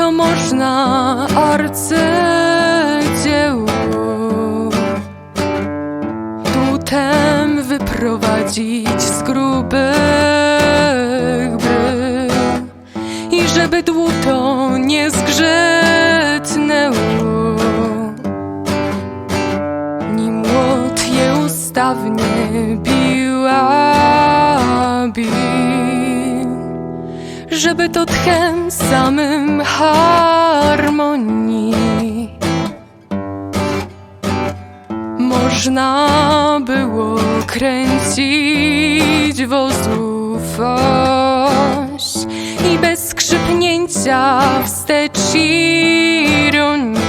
to można arcydzieło Tutem wyprowadzić z grubych brył. I żeby dłuto nie zgrzytnęło Nim młot je ustawnie biła bił Żeby to tchem samym harmonii Można było kręcić wozów oś I bez skrzypnięcia wstecz ironii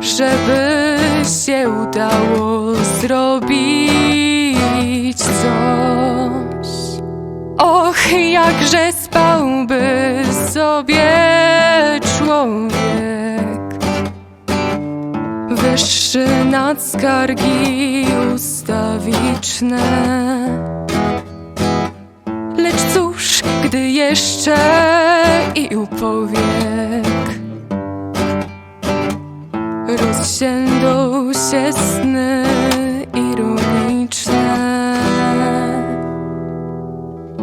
żeby się udało zrobić coś. Och, jakże spałby sobie człowiek wyższy nad skargi ustawiczne. Lecz cóż, gdy jeszcze i upowiek rozsiędą się sny ironiczne.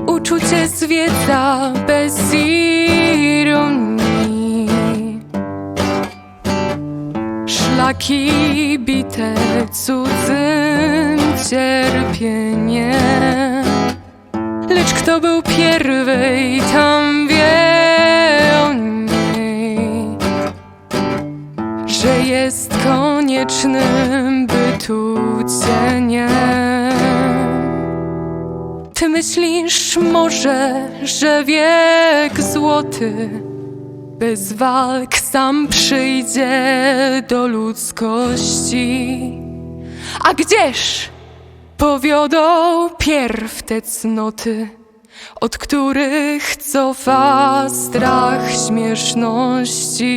Uczucie zwiedza bez ironii. Szlaki bite cudzym cierpieniem. Lecz kto był pierwej, tam wie o niej że jest koniecznym bytu cieniem. Ty myślisz może, że wiek złoty bez walk sam przyjdzie do ludzkości. A gdzież powiodą pierw te cnoty, od których cofa strach śmieszności?